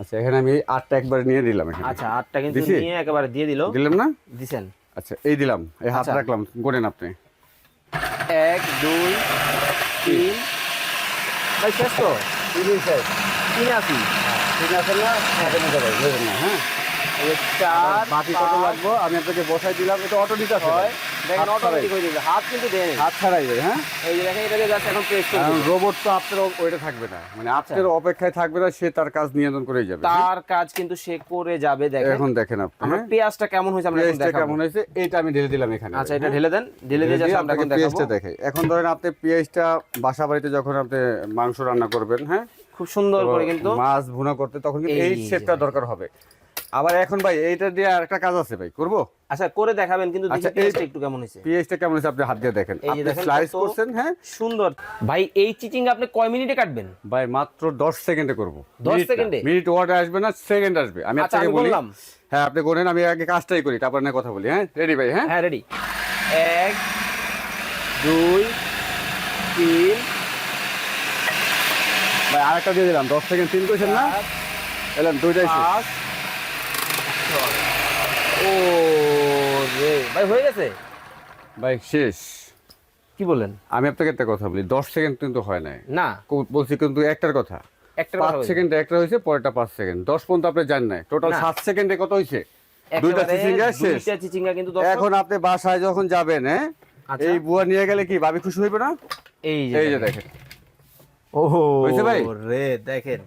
আচ্ছা এখানে আমি আটটা একবার নিয়ে দিলাম এখানে। আচ্ছা আটটা কিন্তু নিয়ে একেবারে দিয়ে দিল। দিলাম না? দিছেন। আচ্ছা এই দিলাম এই হাত আচ্ছা। রাখলাম গোনেন আপনি। এক দুই তিন। ভাই শেষ তো? তিন আশি তিন আছে না হ্যাঁ? চার বাকি কত লাগবো? আমি আপনাকে বসাই দিলাম এটা অটো আছে দেখেন অটোমেটিক হয়ে যাবে। হাত কিন্তু দেয় হাত ছাড়াই যায় হ্যাঁ? এই যে দেখেন এটাকে জাস্ট এখন প্রেস করে রোবট তো আপনার ওইটা থাকবে না। মানে আপনার অপেক্ষায় থাকবে না সে তার কাজ নিয়ন্ত্রণ করে যাবে? তার কাজ কিন্তু সে করে যাবে দেখেন। এখন দেখেন আপনি আমরা হ্যাঁ? পেঁয়াজটা কেমন হয়েছে আমরা এখন দেখাবো। কেমন হয়েছে এটা আমি ঢেলে দিলাম এখানে। আচ্ছা এটা? ঢেলে দেন। ঢেলে দিয়ে আমরা এখন দেখাবো। পেঁয়াজটা দেখাই। এখন ধরেন আপনি পেঁয়াজটা বাসা বাড়িতে যখন আপনি মাংস রান্না করবেন হ্যাঁ? খুব সুন্দর করে কিন্তু মাছ ভুনা করতে তখন এই শেপটা দরকার হবে। আবার এখন ভাই এইটা দিয়ে আরেকটা কাজ আছে ভাই করব? আচ্ছা করে দেখাবেন কিন্তু দেখি আচ্ছা, এই- পেঁয়াজটা একটু কেমন হয়েছে। পেঁয়াজটা কেমন আছে আপনি হাত দিয়ে দেখেন। আপনি স্লাইস করছেন হ্যাঁ? সুন্দর। ভাই এই চিচিং আপনি কয় মিনিটে কাটবেন? ভাই মাত্র 10 সেকেন্ডে করব। 10 সেকেন্ডে? মিনিট ওয়ার্ড আসবে না সেকেন্ড আসবে। আমি আচ্ছা, আপনাকে বলি বললাম। হ্যাঁ আপনি করেন আমি আগে কাজটাই করি তারপর না কথা বলি হ্যাঁ? রেডি ভাই হ্যাঁ? হ্যাঁ রেডি এক দুই তিন। ভাই আরেকটা দিয়ে দিলাম 10 সেকেন্ড তিন কইছেন না? এলাম দুইটাই শেষ। ও রে ভাই হয়ে গেছে? ভাই শেষ। কি বলেন আমি আপনাকে একটা কথা বলি 10 সেকেন্ড কিন্তু হয় নাই। না। বলছি কিন্তু একটার কথা। পাঁচ সেকেন্ড একটা হয়েছে পরেরটা পাঁচ সেকেন্ড। দশ পর্যন্ত আপনি জান নাই। টোটাল। সাত সেকেন্ডে কত হয়েছে? দুইটা চিচিঙ্গা শেষ। চিচিঙ্গা কিন্তু এখন আপনি বাসায় যখন যাবেন হ্যাঁ? আচ্ছা। এই বুয়া নিয়ে গেলে কি ভাবি খুশি হইবে না? এই এই যে দেখেন। ভাই? রে দেখেন।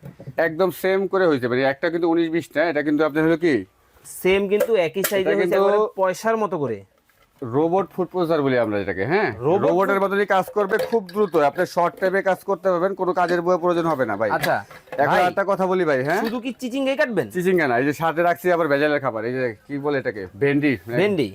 একদম সেম করে হয়েছে। মানে একটা কিন্তু উনিশ বিশ না এটা কিন্তু আপনি হলো কি সেম কিন্তু একই সাইজে হয়েছে একেবারে পয়সার মতো করে। রোবট ফুড প্রসেসর বলি আমরা এটাকে হ্যাঁ? রোবটের মতনই কাজ করবে খুব দ্রুত। আপনি শর্ট টাইমে কাজ করতে পারবেন কোনো কাজের বইয়ের প্রয়োজন হবে না ভাই। আচ্ছা এখন একটা কথা বলি ভাই হ্যাঁ? শুধু কি চিচিঙ্গাই কাটবেন? চিচিঙ্গা না এই যে সাথে রাখছি আবার ভেজালের খাবার এই যে কি বলে এটাকে? ভেন্ডি ভেন্ডি।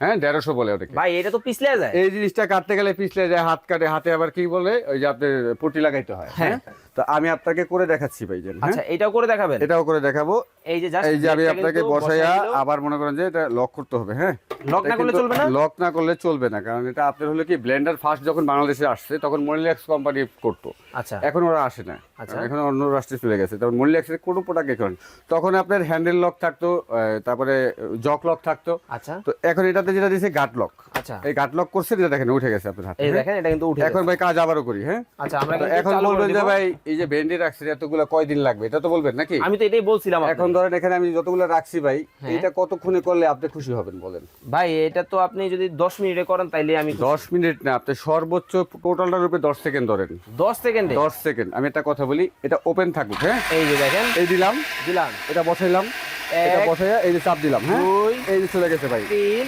হ্যাঁ দেড়শো বলে ওটাকে। ভাই এটা তো পিছলে যায়। এই জিনিসটা কাটতে গেলে পিছলে যায় হাত কাটে হাতে আবার কি বলে? ওই যে আপনার পটি লাগাইতে হয় হ্যাঁ। হ্যাঁ? তো আমি আপনাকে করে দেখাচ্ছি ভাই যে আচ্ছা এটাও করে দেখাবেন? এটাও করে দেখাবো। এই যে এই যে আমি আপনাকে বসাইয়া আবার মনে করেন যে এটা লক করতে হবে হ্যাঁ? লক না করলে চলবে না? লক না করলে চলবে না কারণ এটা আপনার হলো কি ব্লেন্ডার ফার্স্ট যখন বাংলাদেশে আসছে তখন মনিলেক্স কোম্পানি করতো। আচ্ছা। এখন ওরা আসে না। আচ্ছা। এখন অন্য রাষ্ট্রে চলে গেছে। তখন মনিলেক্সের কোনো প্রোডাক্ট এখন তখন আপনার হ্যান্ডেল লক থাকতো তারপরে জক লক থাকতো। আচ্ছা। তো এখন এটাতে যেটা দিয়েছে গাট লক আচ্ছা। এই করছে যেটা দেখেন উঠে গেছে আপনার হাতে এই হ্যাঁ? দেখেন এটা কিন্তু উঠে এখন ভাই কাজ আবারও করি হ্যাঁ? আচ্ছা আমরা এখন বলবেন যে ভাই এই যে ভেন্ডি রাখছি এতগুলো কয়দিন লাগবে? এটা তো বলবেন নাকি? আমি তো এটাই বলছিলাম এখন ধরেন এখানে আমি যতগুলো রাখছি ভাই হ্যাঁ। এটা কতক্ষণে করলে আপনি খুশি হবেন বলেন? ভাই এটা তো আপনি যদি 10 মিনিটে করেন তাইলে আমি দশ মিনিট না আপনি সর্বোচ্চ টোটালটার রূপে দশ সেকেন্ড ধরেন। 10 সেকেন্ডে? দশ সেকেন্ড। আমি একটা কথা বলি এটা ওপেন থাকুক হ্যাঁ? এই যে দেখেন। এই দিলাম। দিলাম। এটা বসাইলাম। এটা বসাইয়া এই যে চাপ দিলাম হ্যাঁ? এই যে চলে গেছে ভাই। তিন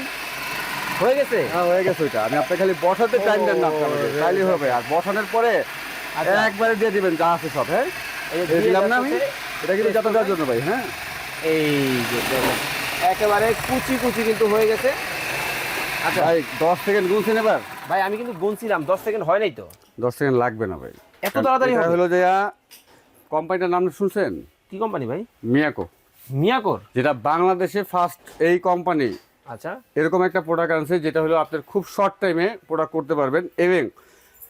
হয়ে গেছে? হ্যাঁ হয়ে গেছে ওইটা। আমি আপনাকে খালি বসাতে টাইম দেন না আপনাকে তাইলে হবে। আর বসানোর পরে আচ্ছা। একবারে দিয়ে দিবেন যা আছে সব হ্যাঁ? দিলাম না আমি? এটা কিন্তু যাতে দেওয়ার জন্য ভাই হ্যাঁ? এই যে একেবারে কুচি কুচি কিন্তু হয়ে গেছে। আচ্ছা। ভাই দশ সেকেন্ড গুনছেন এবার? ভাই আমি কিন্তু গুনছিলাম 10 সেকেন্ড হয় নাই তো। দশ সেকেন্ড লাগবে না ভাই। এত তাড়াতাড়ি? হলো যে কোম্পানিটার নাম শুনছেন? কি কোম্পানি ভাই? মিয়াকো। মিয়াকোর? যেটা বাংলাদেশে ফার্স্ট এই কোম্পানি আচ্ছা। এরকম একটা প্রোডাক্ট আনছে যেটা হলো আপনার খুব শর্ট টাইমে প্রোডাক্ট করতে পারবেন এবং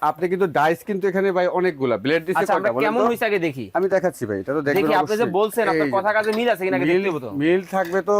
আপনি কিন্তু ডাইস কিন্তু এখানে ভাই অনেকগুলা। ব্লেড দিচ্ছে আচ্ছা কয়টা বলেন কেমন হইছে আগে দেখি। আমি দেখাচ্ছি ভাই এটা তো দেখবেন দেখি আপনি যে বলছেন আপনার কথা কাজে মিল আছে কিনা দেখতে হবে তো। মিল থাকবে তো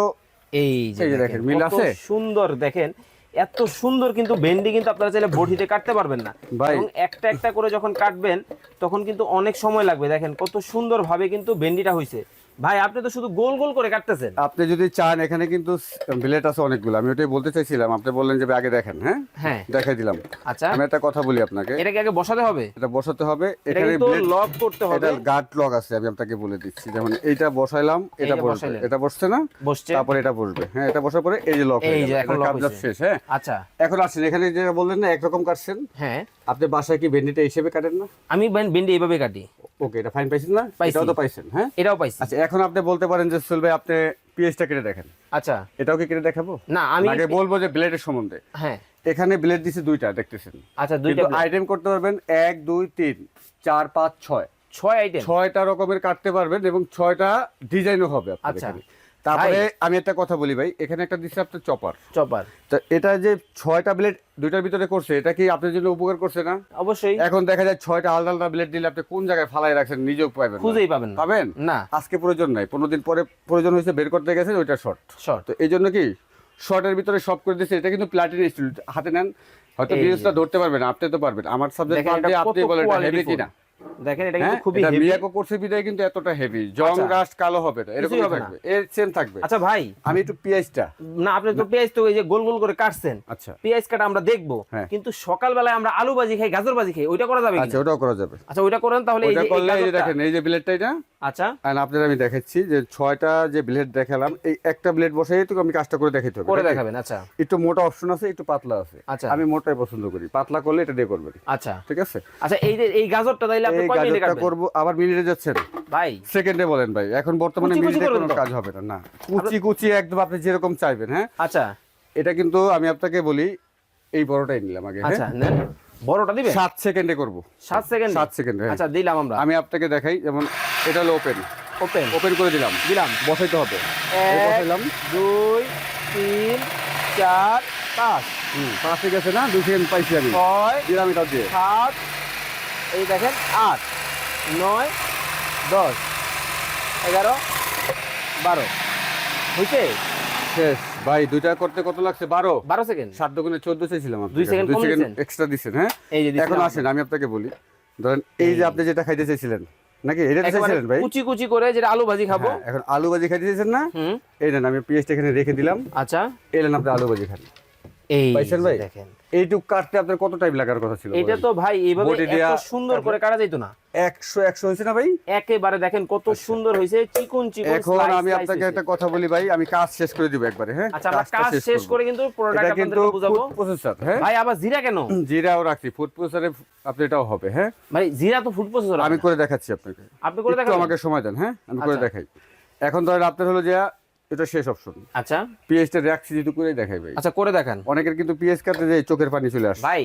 এই যে দেখেন, মিল আছে? সুন্দর দেখেন এত সুন্দর কিন্তু ভেন্ডি কিন্তু আপনারা চাইলে বটিতে কাটতে পারবেন না। এবং একটা একটা করে যখন কাটবেন তখন কিন্তু অনেক সময় লাগবে। দেখেন কত সুন্দর ভাবে কিন্তু ভেন্ডিটা হয়েছে ভাই আপনি তো শুধু গোল গোল করে কাটতেছেন। আপনি যদি চান এখানে কিন্তু ব্লেড আছে অনেকগুলো। আমি ওটাই বলতে চাইছিলাম আপনি বললেন যে আগে দেখেন হ্যাঁ? হ্যাঁ। দেখাই দিলাম। আচ্ছা। আমি একটা কথা বলি আপনাকে। এটাকে আগে বসাতে হবে? এটা বসাতে হবে। এখানে blade- লক করতে হবে। এটা গার্ড লক আছে আমি আপনাকে বলে দিচ্ছি। যেমন এইটা বসাইলাম এটা বসবে। এটা বসছে না? বসছে। তারপরে এটা বসবে। হ্যাঁ এটা বসার পরে এই যে লক এই যে এখন হয়েছে। শেষ হ্যাঁ? আচ্ছা। এখন আসেন এখানে যেটা বললেন না একরকম কাটছেন। হ্যাঁ। আপনি বাসায় কি ভেন্ডিটা হিসেবে কাটেন না? আমি ভেন্ডি এইভাবে কাটি। ওকে এটা ফাইন পাইছেন না? এটাও তো পাইছেন হ্যাঁ? এটাও পাইছি। আচ্ছা এখন আপনি বলতে পারেন যে সুলভাই আপনি পিএইচটা কেটে দেখেন। আচ্ছা। এটাও কি কেটে দেখাবো? না আমি আগে বলব যে ব্লেডের সম্বন্ধে। হ্যাঁ। এখানে ব্লেড দিছে দুইটা দেখতেছেন। আচ্ছা দুইটা আইটেম করতে পারবেন এক দুই তিন চার পাঁচ ছয়। ছয় আইটেম ছয়টা রকমের কাটতে পারবেন এবং ছয়টা ডিজাইনও হবে আচ্ছা। তারপরে আমি একটা কথা বলি ভাই এখানে একটা দিচ্ছে আপনার চপার। চপার। তো এটা যে ছয়টা ব্লেড দুইটার ভিতরে করছে এটা কি আপনার জন্য উপকার করছে না? অবশ্যই। এখন দেখা যায় ছয়টা আলাদা আলাদা ব্লেড দিলে আপনি কোন জায়গায় ফালাই রাখছেন নিজেও পাবেন খুঁজেই পাবেন না। পাবেন? না। আজকে প্রয়োজন নাই পনেরো দিন পরে প্রয়োজন হয়েছে বের করতে গেছেন ওইটা শর্ট শর্ট তো এই জন্য কি শর্টের ভিতরে সব করে দিচ্ছে এটা কিন্তু প্লাটিন স্টিল হাতে নেন হয়তো জিনিসটা ধরতে পারবেন আপনি তো পারবেন। আমার সাবজেক্ট আপনি বলেন হেভি কিনা। দেখেন এটা হ্যাঁ কিন্তু খুবই হেভি মিয়াকো কিন্তু এতটা হেভি জং আচ্ছা। কালো হবে না। এরকম। থাকবে। এর সেম থাকবে। আচ্ছা ভাই। আমি একটু পেঁয়াজটা। না আপনি তো পেঁয়াজ তো এই যে গোল গোল করে কাটছেন। আচ্ছা। পেঁয়াজ কাটা আমরা দেখব। হ্যাঁ। কিন্তু আমরা আলু ভাজি খাই গাজর ভাজি খাই ওইটা করা যাবে আচ্ছা ওটাও করা যাবে। আচ্ছা ওইটা করেন তাহলে এই যে এই করলে এই যে দেখেন এই যে ব্লেডটা এটা। আচ্ছা। আর আপনাদের আমি দেখাচ্ছি যে ছয়টা যে ব্লেড দেখালাম এই একটা ব্লেড বসাই তো আমি কাজটা করে দেখাইতে হবে। করে দেখাবেন আচ্ছা। একটু মোটা অপশন আছে একটু পাতলা আছে। আচ্ছা। আমি মোটাই পছন্দ করি। পাতলা করলে এটা দিয়ে করবেন। আচ্ছা। ঠিক আছে? আচ্ছা এই যে এই গাজরটা তাইলে এই গাজরটা করব আবার মিনিটে যাচ্ছেন ভাই। সেকেন্ডে বলেন ভাই এখন বর্তমানে কুচি কুচি মিনিটে করবেন কোনো কাজ হবে না। না কুচি কুচি একদম আপনি যেরকম চাইবেন হ্যাঁ? আচ্ছা। এটা কিন্তু আমি আপনাকে বলি এই বড়টাই নিলাম আগে হ্যাঁ? আচ্ছা বড়টা দিবেন? সাত সেকেন্ডে করব। সাত সেকেন্ড? সাত সেকেন্ড হ্যাঁ। আচ্ছা দিলাম আমরা। আমি আপনাকে দেখাই যেমন এটা হলো ওপেন ওপেন ওপেন করে দিলাম। দিলাম। বসাইতে হবে। বসাইলাম। দুই তিন চার পাঁচ। হুম পাঁচে গেছে না? দুই সেকেন্ড পাইছি আমি। ছয় দিলাম এটা দিয়ে। সাত এই দেখেন আট নয় দশ এগারো বারো। হয়েছে শেষ। ভাই দুইটা করতে কত লাগছে? বারো। বারো সেকেন্ড। সাত দোকানে চোদ্দ আপনাকে। দুই দিছেন? এক্সট্রা দিচ্ছেন। হ্যাঁ? এখন আসেন আমি আপনাকে বলি। ধরেন এই যে আপনি যেটা খাইতে চাইছিলেন নাকি? এটা চাইছিলেন ভাই? কুচি কুচি করে যেটা আলু ভাজি খাব। হ্যাঁ, এখন আলু ভাজি খাইতে চাইছেন না? এই নেন আমি পেঁয়াজটা এখানে রেখে দিলাম। আচ্ছা। এলেন আপনি আলু ভাজি খান। এই পাইছেন ভাই? দেখেন। এইটুক কাটতে আপনার কত টাইম লাগার কথা ছিল এটা তো ভাই এইভাবে এত সুন্দর করে কাটা যাইতো না। একশো একশো হয়েছে না ভাই? একেবারে দেখেন কত সুন্দর হয়েছে চিকন চিকন এখন আমি আপনাকে একটা কথা বলি ভাই আমি কাজ শেষ করে দিব একবারে হ্যাঁ? আচ্ছা আমরা কাজ শেষ করে কিন্তু প্রোডাক্ট আপনাদের বুঝাবো। প্রসেসর হ্যাঁ? ভাই আবার জিরা কেন? জিরাও রাখছি ফুড প্রসেসরে আপনি এটাও হবে হ্যাঁ? ভাই জিরা তো ফুড প্রসেসর আমি করে দেখাচ্ছি আপনাকে। আপনি করে একটু আমাকে সময় দেন হ্যাঁ? আমি করে আচ্ছা। দেখাই। এখন ধরেন আপনার হলো যে এটা শেষ অপশন আচ্ছা। পিএইচটা রাখছি যেহেতু করেই দেখাই ভাই। আচ্ছা করে দেখান। অনেকের কিন্তু পিএইচ কাটতে যে চোখের পানি চলে আসে। ভাই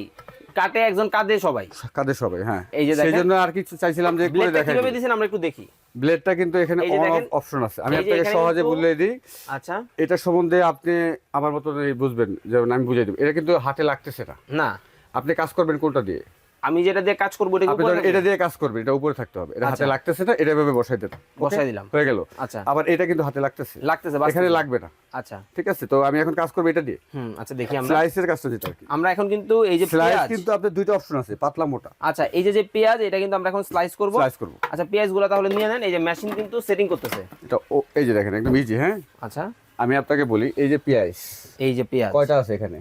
কাটে একজন কাঁদে সবাই। কাদের সবাই হ্যাঁ। এই যে দেখেন। সেই জন্য আর কিছু চাইছিলাম যে করে দেখাই। কীভাবে দিয়েছেন আমরা একটু দেখি। ব্লেডটা কিন্তু এখানে অন অফ অপশন আছে। আমি আপনাকে সহজে বলে দিই। আচ্ছা। এটা সম্বন্ধে আপনি আমার মতো বুঝবেন। যেমন আমি বুঝিয়ে দেবো। এটা কিন্তু হাতে লাগতেছে না। না। আপনি কাজ করবেন কোনটা দিয়ে? আমি যেটা দিয়ে কাজ করব এটা দিয়ে কাজ করবে এটা উপরে থাকতে হবে। এটা হাতে আচ্ছা। লাগতেছে না এটা ভাবে বসাই Okay? বসাই দিলাম। হয়ে গেল। আচ্ছা। আবার এটা কিন্তু হাতে লাগতেছে। লাগতেছে এখানে লাগবে না। আচ্ছা। ঠিক আছে তো আমি এখন কাজ করব এটা দিয়ে। হুম আচ্ছা দেখি আমরা। স্লাইসের কাজটা যেটা আমরা এখন কিন্তু এই যে স্লাইস কিন্তু আপনার দুইটা অপশন আছে পাতলা মোটা। আচ্ছা এই যে যে পেঁয়াজ এটা কিন্তু আমরা এখন স্লাইস করব। স্লাইস করব। আচ্ছা পেঁয়াজগুলো তাহলে নিয়ে নেন। এই যে মেশিন কিন্তু সেটিং করতেছে। এটা ও এই যে দেখেন একদম ইজি হ্যাঁ? আচ্ছা। আমি আপনাকে বলি এই যে পেঁয়াজ। এই যে পেঁয়াজ। কয়টা আছে এখানে?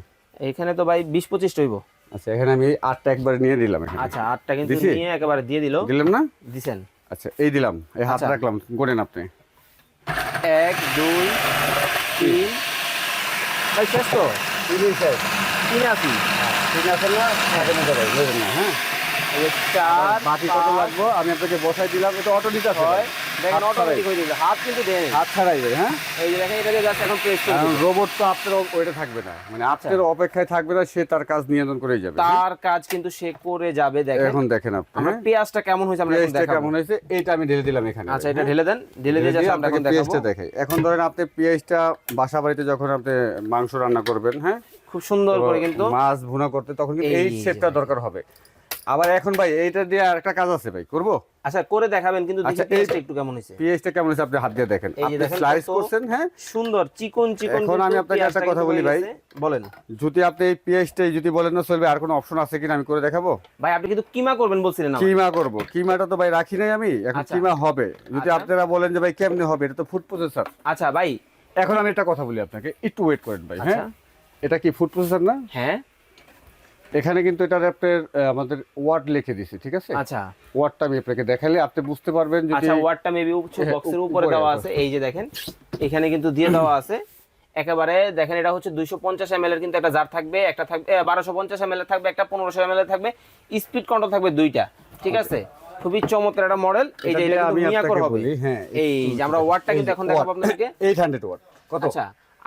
এখানে তো ভাই বিশ পঁচিশ হইব। আচ্ছা এখানে আমি আটটা একবার নিয়ে দিলাম আচ্ছা আটটা কিন্তু নিয়ে একেবারে দিয়ে দিল। দিলাম না? দিছেন। আচ্ছা এই দিলাম এই হাত আচ্ছা। রাখলাম গোনেন আপনি। এক দুই তিন। ভাই শেষ তো? তিন আশি তিন আসি না? হাতে নিতে পারি বুঝলেন না হ্যাঁ। চার বাকি কত লাগবো? আমি আপনাকে বসাই দিলাম এটা অটো দিতে দেখেন অটোমেটিক হয়ে যাবে হাত কিন্তু দেয় হাত ছাড়াই ভাই হ্যাঁ? এই যে দেখেন এটাকে জাস্ট এখন প্রেস করে রোবট তো আপনার ওইটা থাকবে না। মানে আচ্ছা। আপনার অপেক্ষায় থাকবে না সে তার কাজ নিয়ন্ত্রণ করেই যাবে? তার কাজ কিন্তু সে করে যাবে দেখেন। এখন দেখেন আপনি আমরা হ্যাঁ? পেঁয়াজটা কেমন হয়েছে আমরা এখন দেখাবো। কেমন হয়েছে এইটা আমি ঢেলে দিলাম এখানে। আচ্ছা এটা হ্যাঁ? ঢেলে দেন। ঢেলে দিয়ে আমরা এখন দেখাবো। পেঁয়াজটা দেখাই। এখন ধরেন আপনি পেঁয়াজটা বাসা বাড়িতে যখন আপনি মাংস রান্না করবেন হ্যাঁ? খুব সুন্দর করে কিন্তু মাছ ভুনা করতে তখন কিন্তু এই সেটটা দরকার হবে। আবার এখন ভাই এইটা দিয়ে আরেকটা কাজ আছে ভাই করব? আচ্ছা করে দেখাবেন কিন্তু দেখি আচ্ছা, এই- পেঁয়াজটা একটু কেমন হয়েছে। পেঁয়াজটা কেমন হয়েছে আপনি হাত দিয়ে দেখেন। এই যে আপনি স্লাইস করছেন হ্যাঁ? সুন্দর চিকন চিকন এখন আমি আপনাকে একটা কথা বলি ভাই। বলেন। যদি আপনি এই পেঁয়াজটাই যদি বলেন না চলবে আর কোনো অপশন আছে কিনা আমি করে দেখাবো? ভাই আপনি কিন্তু কিমা করবেন বলছিলেন না কিমা করব। কিমাটা তো ভাই রাখি নাই আমি এখন আচ্ছা। কিমা হবে। যদি আচ্ছা। আপনারা বলেন যে ভাই কেমনে হবে এটা তো ফুড প্রসেসর আচ্ছা ভাই। এখন আমি একটা কথা বলি আপনাকে একটু ওয়েট করেন ভাই আচ্ছা। হ্যাঁ এটা কি ফুড প্রসেসর না? হ্যাঁ। এখানে কিন্তু এটার আপনার আমাদের ওয়ার্ড লিখে দিছি ঠিক আছে? আচ্ছা। ওয়ার্ডটা আমি আপনাকে দেখালে আপনি বুঝতে পারবেন যদি আচ্ছা ওয়ার্ডটা মেবি হ্যাঁ, বক্সের উপরে উপরে দেওয়া আছে। এই যে দেখেন। এখানে কিন্তু দিয়ে দেওয়া আছে। একেবারে দেখেন এটা হচ্ছে দুইশো পঞ্চাশ এম এর কিন্তু একটা জার থাকবে একটা থাকবে বারোশো পঞ্চাশ এম এর থাকবে একটা পনেরোশো এম থাকবে। স্পিড কন্ট্রোল থাকবে দুইটা ঠিক আছে? খুবই চমৎকার একটা মডেল এই যে আমি আপনাকে বলি, হ্যাঁ, এই যে আমরা ওয়ার্ডটা কিন্তু এখন দেখাবো আপনাদেরকে। এইট হান্ড্রেড ওয়াট কত? আচ্ছা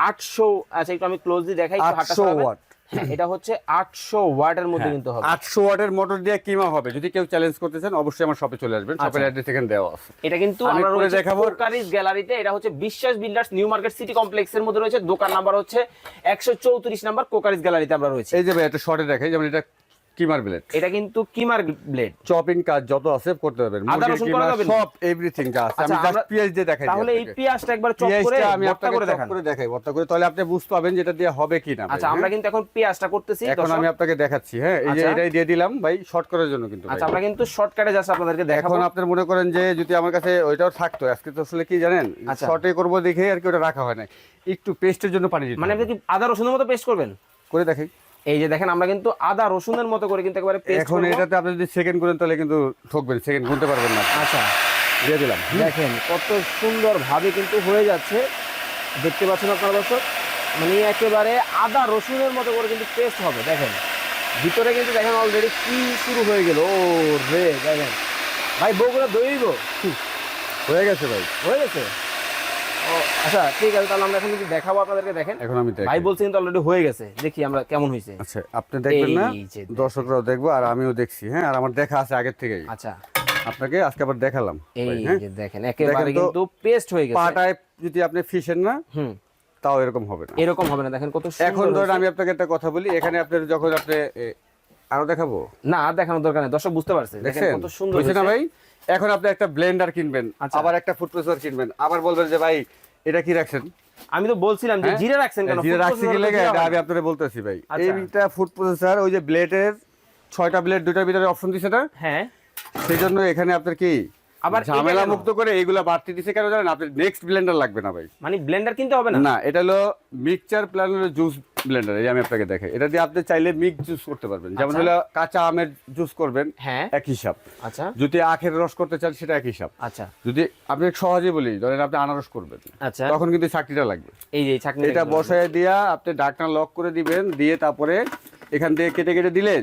আটশো আচ্ছা একটু আমি ক্লোজলি দেখাই একটু হাতটা আটশো সরাবেন। ওয়াট হ্যাঁ এটা হচ্ছে আটশো ওয়াটের মধ্যে কিন্তু হবে। আটশো ওয়াটের মোটর দিয়ে কিমা হবে? যদি কেউ চ্যালেঞ্জ করতে চান অবশ্যই আমার শপে চলে আসবেন। শপের আচ্ছা। অ্যাড্রেস এখানে দেওয়া আছে। এটা কিন্তু আমরা করে রয়েছে দেখাবো। কারিস গ্যালারিতে এটা হচ্ছে বিশ্বাস বিল্ডার্স নিউ মার্কেট সিটি কমপ্লেক্সের মধ্যে রয়েছে। দোকান নাম্বার হচ্ছে একশো চৌত্রিশ নাম্বার কোকারিস গ্যালারিতে আমরা রয়েছে। এই যে ভাই একটা শর্টে দেখাই। যেমন এটা কিমার ব্লেড এটা কিন্তু কিমার ব্লেড চপিং কাজ যত আছে করতে পারবেন। আদা রসুন করা যাবে সব এভরিথিং আমি আচ্ছা, জাস্ট আমরা- দিয়ে দেখাই তাহলে এই পেঁয়াজটা একবার চপ করে আমি আপনাকে করে করে দেখাই ভর্তা করে। তাহলে আপনি বুঝতে পারবেন যেটা দিয়ে হবে কি না আচ্ছা আমরা হ্যাঁ? কিন্তু এখন পেঁয়াজটা করতেছি এখন আমি আপনাকে দেখাচ্ছি হ্যাঁ? এই যে আচ্ছা। এটাই দিয়ে দিলাম ভাই শর্ট করার জন্য কিন্তু আচ্ছা আমরা কিন্তু শর্টকাটে জাস্ট আপনাদেরকে দেখাবো। এখন আপনার মনে করেন যে যদি আমার কাছে ওইটাও থাকতো আজকে তো আসলে কি জানেন? আচ্ছা। শর্টে করব দেখে আর কি ওটা রাখা হয় না একটু পেস্টের জন্য পানি দিতে মানে আপনি কি আদা রসুনের মতো পেস্ট করবেন? করে দেখাই। এই যে দেখেন আমরা কিন্তু আদা রসুনের মতো করে কিন্তু একেবারে পেস্ট এখন এটাতে আপনি যদি সেকেন্ড করেন তাহলে কিন্তু ঠকবেন সেকেন্ড গুনতে পারবেন না। আচ্ছা। দিয়ে দিলাম। দেখেন কত সুন্দর ভাবে কিন্তু হয়ে যাচ্ছে। দেখতে পাচ্ছেন আপনারা দর্শক? মানে একেবারে আদা রসুনের মতো করে কিন্তু পেস্ট হবে দেখেন। ভিতরে কিন্তু দেখেন অলরেডি কি শুরু হয়ে গেল। ও রে দেখেন। ভাই বউগুলো দইব? হয়ে গেছে ভাই। হয়ে গেছে? আচ্ছা ঠিক আছে তাহলে আমরা এখন কিন্তু দেখাবো আপনাদেরকে দেখেন। এখন আমি দেখ। ভাই বলছে কিন্তু অলরেডি হয়ে গেছে দেখি আমরা কেমন হয়েছে। আচ্ছা আপনি দেখবেন না। দর্শকরাও দেখব আর আমিও দেখছি হ্যাঁ আর আমার দেখা আছে আগের থেকেই। আচ্ছা। আপনাকে আজকে আবার দেখালাম এই হ্যাঁ। যে দেখেন একেবারে কিন্তু পেস্ট হয়ে গেছে। পাটায় যদি আপনি ফিশেন না হুম। তাও এরকম হবে না। এরকম হবে না দেখেন কত এখন ধরেন আমি আপনাকে একটা কথা বলি এখানে আপনার যখন আপনি আরও দেখাবো? না আর দেখানোর দরকার নেই। দর্শক বুঝতে পারছে। দেখেন কত সুন্দর বুঝছেন না ভাই? এখন আপনি একটা ব্লেন্ডার কিনবেন আচ্ছা। আবার একটা ফুড প্রসেসর কিনবেন। আবার বলবেন যে ভাই এটা কি রাখছেন? আমি তো বলছিলাম যে হ্যাঁ? জিরে রাখছেন কেন? জিরা রাখছি কি লেগে এটা আমি। আপনাকে বলতেছি ভাই। আচ্ছা। এইটা ফুড প্রসেসর ওই যে ব্লেডের ছয়টা ব্লেড দুটার ভিতরে অপশন দিছে না? হ্যাঁ। সেই জন্য এখানে আপনার কি আবার ঝামেলা মুক্ত করে এইগুলা বাড়তি দিছে কেন জানেন? আপনার নেক্সট ব্লেন্ডার লাগবে না ভাই। মানে ব্লেন্ডার কিনতে হবে না? না এটা হলো মিক্সচার প্ল্যান হলো জুস ব্লেন্ডার এই আমি আপনাকে দেখাই। এটা দিয়ে আপনি চাইলে মিক্স জুস করতে পারবেন। যেমন আচ্ছা। হলো কাঁচা আমের জুস করবেন হ্যাঁ। এক হিসাব আচ্ছা। যদি আখের রস করতে চান সেটা এক হিসাব আচ্ছা। যদি আপনি সহজে বলি ধরেন আপনি আনারস করবেন আচ্ছা। তখন কিন্তু চাকরিটা লাগবে। এই যে ছাকনি এটা বসায় দিয়া আপনি ডাকনা লক করে দিবেন দিয়ে তারপরে এখান থেকে কেটে কেটে দিলে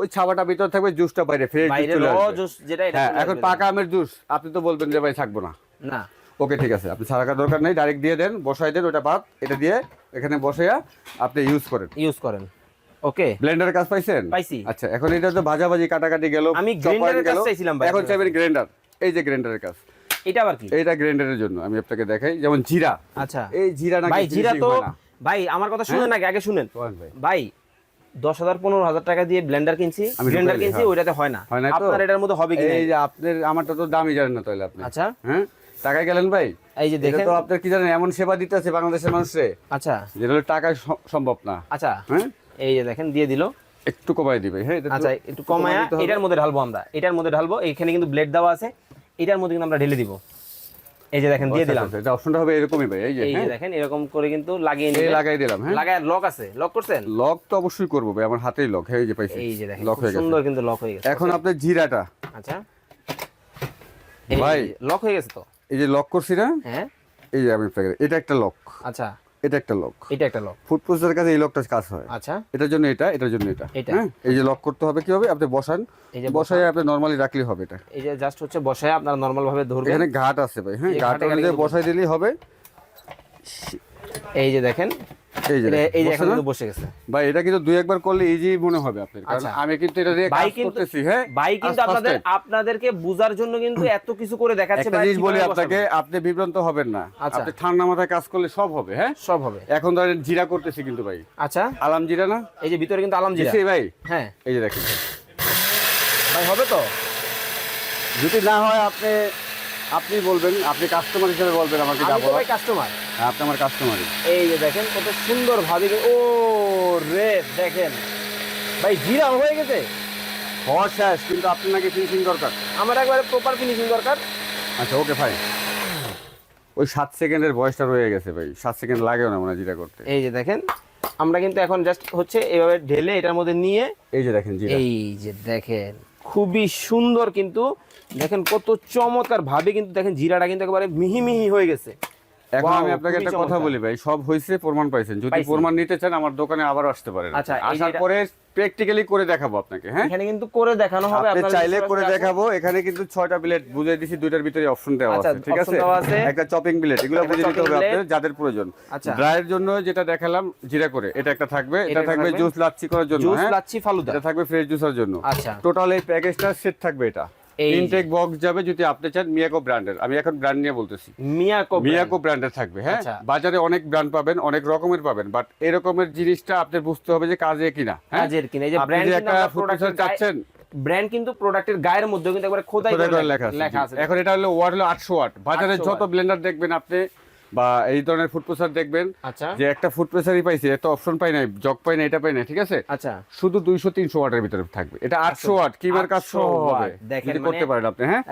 ওই ছাবাটা ভিতর থাকবে জুসটা বাইরে ফ্রেশ বাইরে জুস যেটা এটা হ্যাঁ এখন পাকা আমের জুস আপনি তো বলবেন যে ভাই থাকব না। না। ওকে ঠিক আছে। আপনি ছাড়াকার দরকার নেই ডাইরেক্ট দিয়ে দেন বসাই দেন ওটা বাদ এটা দিয়ে এখানে বসাইয়া আপনি ইউজ করেন। ইউজ করেন। ওকে। ব্লেন্ডারের কাজ পাইছেন? পাইছি। আচ্ছা এখন এটা তো ভাজা ভাজাভাজি কাটাকাটি গেল আমি গ্রাইন্ডারের কাজ। চাইছিলাম ভাই। এখন চাইবেন গ্রাইন্ডার এই যে গ্রাইন্ডারের কাজ। এটা আবার কি? এইটা গ্রাইন্ডারের জন্য আমি আপনাকে দেখাই। যেমন জিরা। আচ্ছা। এই জিরা নাকি ভাই জিরা তো ভাই আমার কথা শুনেন নাকি আগে শুনেন। ভাই। দশ হাজার পনেরো হাজার টাকা দিয়ে ব্লেন্ডার কিনছি। ব্লেন্ডার কিনছি হ্যাঁ। ওইটাতে হয় না। হয় না আপনার এটার মধ্যে হবে কি এই যে আপনার আমারটা তো দামি জানেন না তাহলে আপনি। আচ্ছা। হ্যাঁ? টাকায় গেলেন ভাই? এই যে এটা দেখেন। তো আপনার কি জানেন এমন সেবা দিতে আছে বাংলাদেশের মানুষে। আচ্ছা। যেটা হলো টাকায় সম্ভব না। আচ্ছা। হ্যাঁ? এই যে দেখেন দিয়ে দিল। একটু কমাই দিবে হ্যাঁ? এটা আচ্ছা একটু কমায়া এটার মধ্যে ঢালবো আমরা। এটার মধ্যে ঢালবো এখানে কিন্তু ব্লেড দেওয়া আছে। এটার মধ্যে কিন্তু আমরা ঢেলে দিব। এই যে দেখেন দিয়ে আচ্ছা, দিলাম। আচ্ছা, এটা অপশনটা হবে এরকমই ভাই এই যে এই যে হ্যাঁ? দেখেন এরকম করে কিন্তু লাগিয়ে নিয়ে লাগাই দিলাম হ্যাঁ? লাগায় লক আছে লক করছেন? লক তো অবশ্যই করব ভাই আমার হাতেই লক হয়ে যে পাইছি এই যে দেখেন লক হয়ে গেছে। সুন্দর কিন্তু লক হয়ে গেছে। এখন আপনার জিরাটা। আচ্ছা। ভাই। লক হয়ে গেছে তো? এই যে লক করছি না? হ্যাঁ। এই যে আমি এটা একটা লক আচ্ছা। এটা একটা লক এটা একটা লক ফুড প্রসেসের কাছে এই লকটা কাজ হয়। আচ্ছা। এটার জন্য এটা এটার জন্য এটা। হ্যাঁ? এই যে লক করতে হবে কি হবে আপনি বসান। এই যে বসায় আপনি নরমালি রাখলেই হবে এটা। এই যে জাস্ট হচ্ছে বসায় আপনি নরমাল ভাবে ধরবেন। এখানে ঘাট আছে ভাই। হ্যাঁ ঘাট গেলে বসায় বসাই দিলেই হবে। এই যে দেখেন এই যে এই এখন কিন্তু বসে গেছে। ভাই এটা কিন্তু দুই একবার করলে ইজি মনে হবে আপনার কারণ আচ্ছা। আমি কিন্তু এটা দিয়ে কাজ করতেছি হ্যাঁ? ভাই কিন্তু আপনাদের আপনাদেরকে বুঝার জন্য কিন্তু এত কিছু করে দেখাচ্ছে ভাই জিনিস বলি আপনাকে আপনি বিভ্রান্ত হবেন না। আচ্ছা। আপনি ঠান্ডা মাথায় কাজ করলে সব হবে হ্যাঁ? সব হবে। এখন ধরেন জিরা করতেছি কিন্তু ভাই। আচ্ছা। আলাম জিরা না? এই যে ভিতরে কিন্তু আলাম জিরা। ভাই। হ্যাঁ। এই যে দেখেন। ভাই হবে তো? যদি না হয় আপনি আপনি বলবেন আপনি কাস্টমার হিসেবে বলবেন আমাকে আমি যাব কাস্টমার আপনি আমার কাস্টমারই এই যে দেখেন কত সুন্দর ভাবে ও রে দেখেন। ভাই জিরা হয়ে গেছে? হওয়ার শেষ কিন্তু আপনার নাকি ফিনিশিং দরকার। আমার একবারে প্রপার ফিনিশিং দরকার। আচ্ছা ওকে ফাইন ওই সাত সেকেন্ডের বয়সটা রয়ে গেছে ভাই। সাত সেকেন্ড লাগেও না মনে হয় জিরা করতে। এই যে দেখেন আমরা কিন্তু এখন জাস্ট হচ্ছে এভাবে ঢেলে এটার মধ্যে নিয়ে এই যে দেখেন জিরা এই যে দেখেন খুবই সুন্দর কিন্তু দেখেন কত চমৎকার ভাবে কিন্তু দেখেন জিরাটা কিন্তু একেবারে মিহি মিহি হয়ে গেছে। এখন আমি আপনাকে একটা কথা। বলি ভাই সব হয়েছে প্রমাণ পাইছেন। যদি প্রমাণ নিতে চান আমার দোকানে আবার আসতে পারেন। আচ্ছা, আসার পরে প্র্যাকটিক্যালি করে দেখাবো আপনাকে হ্যাঁ? এখানে কিন্তু করে দেখানো হবে আপনি চাইলে করে দেখাবো এখানে কিন্তু ছয়টা ব্লেড বুঝিয়ে দিছি দুইটার ভিতরে অপশন দেওয়া আচ্ছা, আছে ঠিক আছে? একটা চপিং ব্লেড এগুলো বুঝিয়ে দিতে হবে। আপনাদের যাদের প্রয়োজন। আচ্ছা। ড্রাইয়ের জন্য যেটা দেখালাম জিরা করে এটা একটা থাকবে এটা থাকবে। জুস লাচ্ছি করার জন্য জুস হ্যাঁ? লাচ্ছি ফালুদা। এটা থাকবে ফ্রেশ জুসের জন্য। আচ্ছা। টোটাল এই প্যাকেজটা সেট থাকবে এটা। ইনটেক বক্স যাবে যদি আপনি চান মিয়াকো ব্র্যান্ডের আমি এখন ব্র্যান্ড নিয়ে বলতেছি। মিয়াকো মিয়াকো ব্র্যান্ডের থাকবে হ্যাঁ? আচ্ছা। বাজারে অনেক ব্র্যান্ড পাবেন অনেক রকমের পাবেন বাট এরকমের জিনিসটা আপনি বুঝতে হবে যে কাজে কিনা হ্যাঁ? কাজের কিনা। এই যে ব্র্যান্ড একটা প্রোডাক্ট চাচ্ছেন। ব্র্যান্ড কিন্তু প্রোডাক্টের গায়ের মধ্যে কিন্তু একবারে খোদাই করে লেখা আছে এখন এটা হলো ওয়াট হলো আটশো ওয়াট বাজারে যত ব্লেন্ডার দেখবেন আপনি বা এই ধরনের ফুড প্রসার দেখবেন আচ্ছা। যে একটা ফুড প্রসারই পাইছি এত অপশন পাই নাই জগ পাই না এটা পাই না ঠিক আছে? আচ্ছা। শুধু দুইশো তিনশো ওয়াটের ভিতরে থাকবে। এটা আটশো ওয়াট কিমার কাজ 800 সহ হবে? দেখেন মানে- করতে পারেন আপনি হ্যাঁ?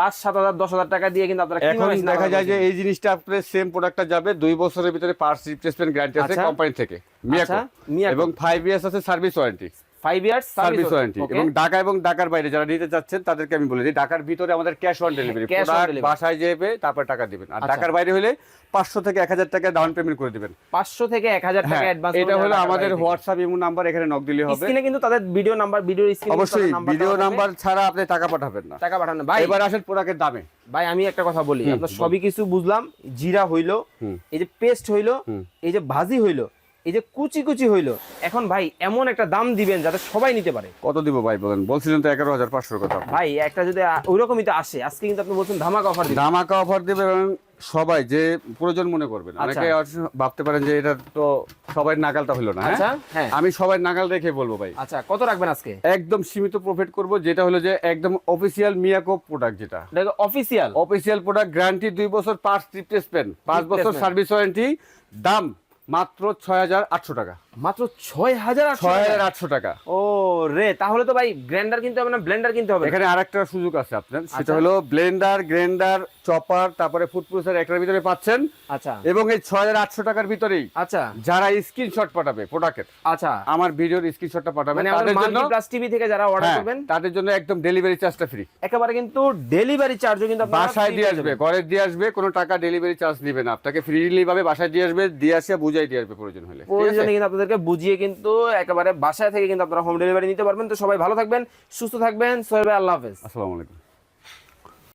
পাঁচ সাত হাজার দশ হাজার টাকা দিয়ে কিন্তু আপনারা এখন দেখা যায় যে এই জিনিসটা আপনার সেম প্রোডাক্টটা যাবে দুই বছরের ভিতরে পার্টস রিপ্লেসমেন্ট গ্যারান্টি আছে আচ্ছা। কোম্পানি থেকে আচ্ছা, মিয়াকো। এবং ফাইভ ইয়ার্স আছে service warranty five years service warranty এবং ঢাকা এবং ঢাকার বাইরে যারা নিতে চাচ্ছেন তাদেরকে আমি বলে দিই ঢাকার ভিতরে আমাদের ক্যাশ অন ডেলিভারি প্রোডাক্ট বাসায় যাবে তারপর টাকা দিবেন। আর আচ্ছা। ঢাকার বাইরে হলে পাঁচশো থেকে এক হাজার টাকা ডাউন পেমেন্ট করে দিবেন। পাঁচশো থেকে এক হাজার টাকা অ্যাডভান্স এটা হলো আমাদের হোয়াটসঅ্যাপ ইমো নাম্বার এখানে নক দিলে হবে। স্ক্রিনে কিন্তু তাদের ভিডিও নাম্বার ভিডিও স্ক্রিনে অবশ্যই ভিডিও নাম্বার ছাড়া আপনি টাকা পাঠাবেন না। টাকা পাঠানো ভাই এবার আসেন প্রোডাক্টের দামে। ভাই আমি একটা কথা বলি আপনার সবই কিছু বুঝলাম জিরা হইল এই যে পেস্ট হইল এই যে ভাজি হইল এই যে কুচি কুচি হইল এখন ভাই এমন একটা দাম দিবেন যাতে সবাই নিতে পারে। কত দিব ভাই বলেন? বলছিলেন তো এগারো হাজার পাঁচশোর কথা। ভাই একটা যদি ওইরকমই তো আসে আজকে কিন্তু আপনি বলছেন ধামাকা অফার দিবেন। ধামাকা অফার দেবে এবং সবাই যে প্রয়োজন মনে করবেন। আচ্ছা। অনেকে ভাবতে পারেন যে এটা তো সবাই নাগালটা হলো না হ্যাঁ? আচ্ছা হ্যাঁ। আমি সবাই নাগাল রেখে বলব ভাই। আচ্ছা কত রাখবেন আজকে? একদম সীমিত প্রফিট করব যেটা হলো যে একদম অফিসিয়াল মিয়াকো প্রোডাক্ট যেটা। এটা অফিসিয়াল অফিসিয়াল প্রোডাক্ট গ্যারান্টি দুই বছর পার্টস রিপ্লেসমেন্ট পাঁচ বছর সার্ভিস ওয়ারেন্টি দাম মাত্র ছয় হাজার আটশো টাকা। মাত্র ছয় হাজার ছয় হাজার আটশো টাকা। ও রে তাহলে তো ভাই গ্রাইন্ডার কিনতে হবে না ব্লেন্ডার কিনতে হবে। এখানে আরেকটা সুযোগ আছে আপনার সেটা আচ্ছা। হলো ব্লেন্ডার গ্রাইন্ডার চপার তারপরে ফুড প্রসেসর একটার ভিতরে পাচ্ছেন। আচ্ছা। এবং এই ছয় হাজার আটশো টাকার ভিতরেই আচ্ছা। যারা স্ক্রিনশট পাঠাবে প্রোডাক্টের আচ্ছা। আমার ভিডিওর স্ক্রিনশটটা পাঠাবে। মানে তাদের আমাদের জন্য প্লাস টিভি থেকে যারা অর্ডার হ্যাঁ, করবেন তাদের জন্য একদম ডেলিভারি চার্জটা ফ্রি একেবারে কিন্তু ডেলিভারি চার্জও কিন্তু বাসায় দিয়ে আসবে ঘরে দিয়ে আসবে কোনো টাকা ডেলিভারি চার্জ দিবে না। আপনাকে ফ্রিলি ভাবে বাসায় দিয়ে আসবে দিয়ে আসে বুঝাই দিয়ে আসবে প্রয়োজন হলে। প্রয়োজনে কিন্তু আপনাদেরকে বুঝিয়ে কিন্তু একেবারে বাসায় থেকে কিন্তু আপনারা হোম ডেলিভারি নিতে পারবেন। তো সবাই ভালো থাকবেন, সুস্থ থাকবেন। সোহেল আল্লাহ হাফেজ। আসসালামু আলাইকুম।